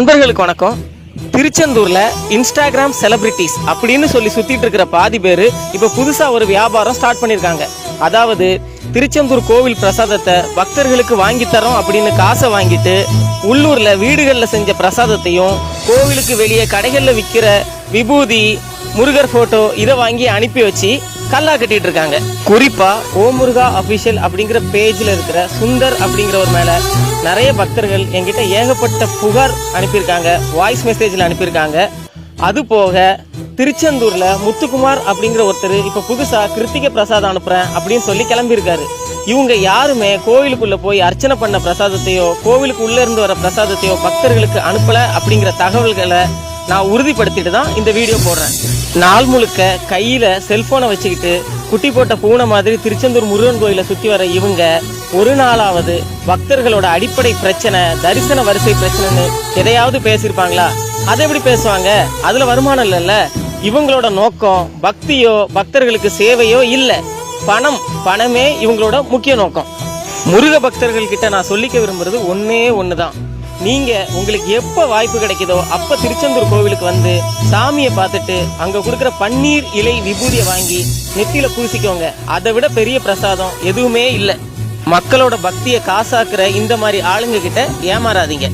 நண்பர்களுக்கு வணக்கம். திருச்செந்தூர்ல இன்ஸ்டாகிராம் செலிபிரிட்டிஸ் அப்படின்னு சொல்லி சுத்திட்டு இருக்கிற பாதி பேரு இப்ப புதுசா ஒரு வியாபாரம் ஸ்டார்ட் பண்ணிருக்காங்க. அதாவது திருச்செந்தூர் கோவில் பிரசாதத்தை பக்தர்களுக்கு வாங்கி தரோம் அப்படின்னு காசை வாங்கிட்டு உள்ளூர்ல வீடுகள்ல செஞ்ச பிரசாதத்தையும் கோவிலுக்கு வெளியே கடைகள்ல விற்கிற விபூதி முருகர் போட்டோ இதை வாங்கி அனுப்பி வச்சு கல்லா கட்டிட்டு இருக்காங்க. குறிப்பா ஓமுருகா அபிஷியல் அப்படிங்கிற பேஜ்ல இருக்கிற சுந்தர் அப்படிங்கிறவர் மேல நிறைய பக்தர்கள் என்கிட்ட ஏகப்பட்ட புகார் அனுப்பியிருக்காங்க வாய்ஸ் மெசேஜ்ல அனுப்பியிருக்காங்க. அது போக திருச்செந்தூர்ல முத்துக்குமார் அப்படிங்கிற ஒருத்தர் இப்ப புதுசா கிருத்திக பிரசாதம் அனுப்புறேன் அப்படின்னு சொல்லி கிளம்பியிருக்காரு. இவங்க யாருமே கோவிலுக்குள்ள போய் அர்ச்சனை பண்ண பிரசாதத்தையோ கோவிலுக்கு உள்ள இருந்து வர பிரசாதத்தையோ பக்தர்களுக்கு அனுப்பல அப்படிங்கிற தகவல்களை நான் உறுதிப்படுத்திட்டு தான் இந்த வீடியோ போடுறேன். நாள் முழுக்க கையில செல்போனை வச்சுக்கிட்டு குட்டி போட்ட பூனை மாதிரி திருச்செந்தூர் முருகன் கோயிலை சுத்தி வர இவங்க ஒரு நாளாவது பக்தர்களோட அடிப்படை பிரச்சனை தரிசன வரிசை பிரச்சனைன்னு எதையாவது பேசியிருப்பாங்களா? அதை எப்படி பேசுவாங்க? அதுல வருமானம் இல்லைல்ல. இவங்களோட நோக்கம் பக்தியோ பக்தர்களுக்கு சேவையோ இல்லை. பணம் பணமே இவங்களோட முக்கிய நோக்கம். முருக பக்தர்கள் கிட்ட நான் சொல்லிக்க விரும்புறது ஒன்னே தான் நீங்க உங்களுக்கு எப்ப வாய்ப்பு கிடைக்குதோ அப்ப திருச்செந்தூர் கோவிலுக்கு வந்து சாமியை பார்த்துட்டு அங்க கொடுக்குற பன்னீர் இலை விபூதியை வாங்கி நெத்தியில பூசிக்கோங்க. அதை விட பெரிய பிரசாதம் எதுவுமே இல்லை. மக்களோட பக்தியை காசாக்குற இந்த மாதிரி ஆளுங்க கிட்ட ஏமாறாதீங்க.